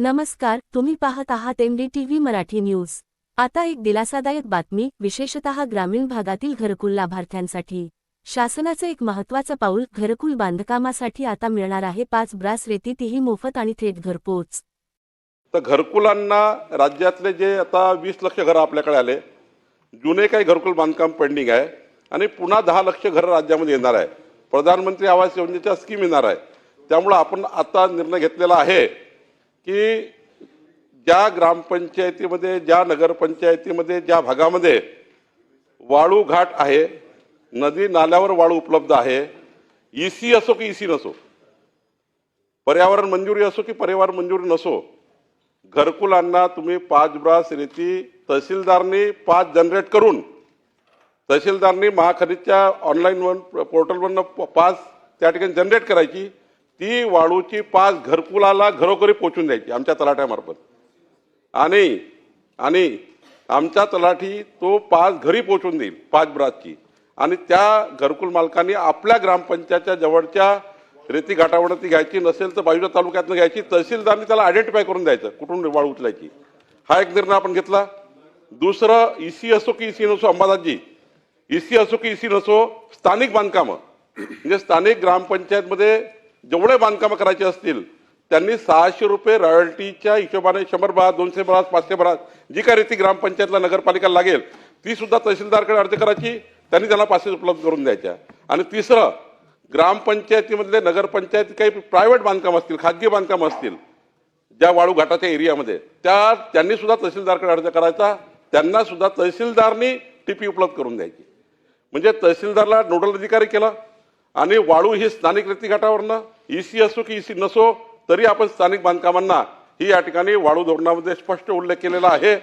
नमस्कार तुम्ही पाहत आहात एमडी टीव्ही मराठी न्यूज. आता एक दिलासादायक बातमी विशेषतः ग्रामीण भागातील घरकुल लाभार्थ्यांसाठी. शासनाचं एक महत्त्वाचं पाऊल घरकुल बांधकामासाठी आता मिळणार आहे पाच ब्रास रेती तीही मोफत आणि थेट घरपोच. तर घरकुलांना राज्यातले जे आता वीस लक्ष घरं आपल्याकडे आले जुने काही घरकुल बांधकाम पेंडिंग आहे आणि पुन्हा दहा लक्ष घरं राज्यामध्ये येणार आहे. प्रधानमंत्री आवास योजनेच्या स्कीम येणार आहे. त्यामुळं आपण आता निर्णय घेतलेला आहे. की ज्या ग्रामपंचायतीमध्ये ज्या नगरपंचायतीमध्ये ज्या भागामध्ये वाळू घाट आहे नदी नाल्यावर वाळू उपलब्ध आहे ई सी असो की ई सी नसो पर्यावरण मंजुरी असो की पर्यावरण मंजुरी नसो घरकुलांना तुम्ही पाच ब्रास रेती तहसीलदारनी पाच जनरेट करून तहसीलदारनी महाखरीदच्या ऑनलाईन वन पोर्टलवरनं पाच त्या ठिकाणी जनरेट करायची ती वाळूची पाच घरकुलाला घरोघरी पोचून द्यायची आमच्या तलाट्यामार्फत आणि आणि आमचा तलाठी तो पाच घरी पोचून देईल पाच ब्रासची. आणि त्या घरकुल मालकांनी आपल्या ग्रामपंचायतच्या जवळच्या रेती घाटावर ती घ्यायची नसेल तर बाजूच्या तालुक्यातनं घ्यायची तहसीलदारने त्याला आयडेंटिफाय करून द्यायचं कुठून वाळू उचलायची. हा एक निर्णय आपण घेतला. दुसरं ई सी असो की ई सी नसो अंबादासजी सी असो की ई सी नसो स्थानिक बांधकामं. म्हणजे स्थानिक ग्रामपंचायतमध्ये जेवढे बांधकामं करायचे असतील त्यांनी सहाशे रुपये रॉयल्टीच्या हिशोबाने शंभर बरा दोनशे बरा पाचशे बरा जी काय रीती ग्रामपंचायतला नगरपालिकेला लागेल ती सुद्धा तहसीलदारकडे अर्ज करायची त्यांनी त्यांना पाचशे उपलब्ध करून द्यायच्या. आणि तिसरं ग्रामपंचायतीमधले नगरपंचायत काही प्रायव्हेट बांधकाम असतील खाजगी बांधकाम असतील ज्या वाळू घाटाच्या एरियामध्ये त्या त्यांनी सुद्धा तहसीलदारकडे अर्ज करायचा त्यांना सुद्धा तहसीलदारनी टीपी उपलब्ध करून द्यायची. म्हणजे तहसीलदारला नोडल अधिकारी केला आणि वाळू ही स्थानिक रेतीघाटावरनं ई सी असो की ई सी नसो तरी आपण स्थानिक बांधकामांना ही या ठिकाणी वाळू धोरणामध्ये स्पष्ट उल्लेख केलेला आहे.